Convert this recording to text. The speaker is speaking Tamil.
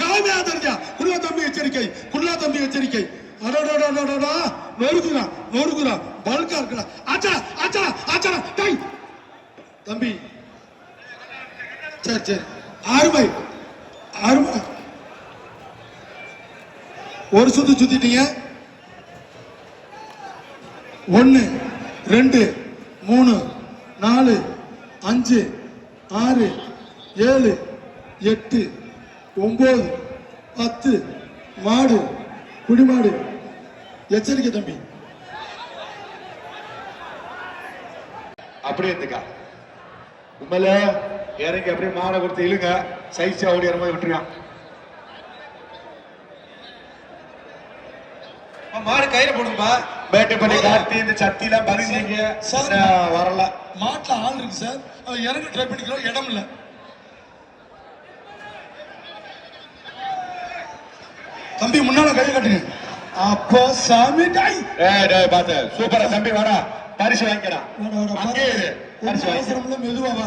தாய்மையா தெரிஞ்சா? குள்ளா தம்பி எச்சரிக்கை குள்ளா தம்பி எச்சரிக்கை. அடடடடடடா நொறுக்குறா நொறுக்குறா பல்கா இருக்குடா. ஆச்சா ஆச்சா ஆச்சா டேய். தம்பி. சரி சரி. ஆறுமை ஆறுமை ஒரு சுத்து சுத்திட்டீங்க. ஒன்னு ரெண்டு மூணு நாலு அஞ்சு ஆறு ஏழு எட்டு ஒன்பது பத்து மாடு குடிமாடு. எச்சரிக்கை தம்பி. அப்படியே இருந்துக்கா. உண்மையில இறங்கி அப்படியே மாலை கொடுத்து இழுங்க. சைஸா ஓடி வரும்போது விட்டுருக்கான் மாடு கயிறு போடுங்கப்பா. மேட்டுப்பள்ளி கார்த்தி இந்த சத்தி எல்லாம் சார். வரல. மாட்டுல ஆள் இருக்கு சார். இறங்க ட்ரை பண்ணிக்கிறோம். இடம் இல்ல. தம்பி முன்னால கை கட்டுங்க. அப்போ சாமி டாய். ஏய் டேய் பாத்து. சூப்பரா தம்பி வாடா. பரிசு வாங்கிக்கடா. வாடா, வாடா. பரிசு இல்ல, மெதுவா வா.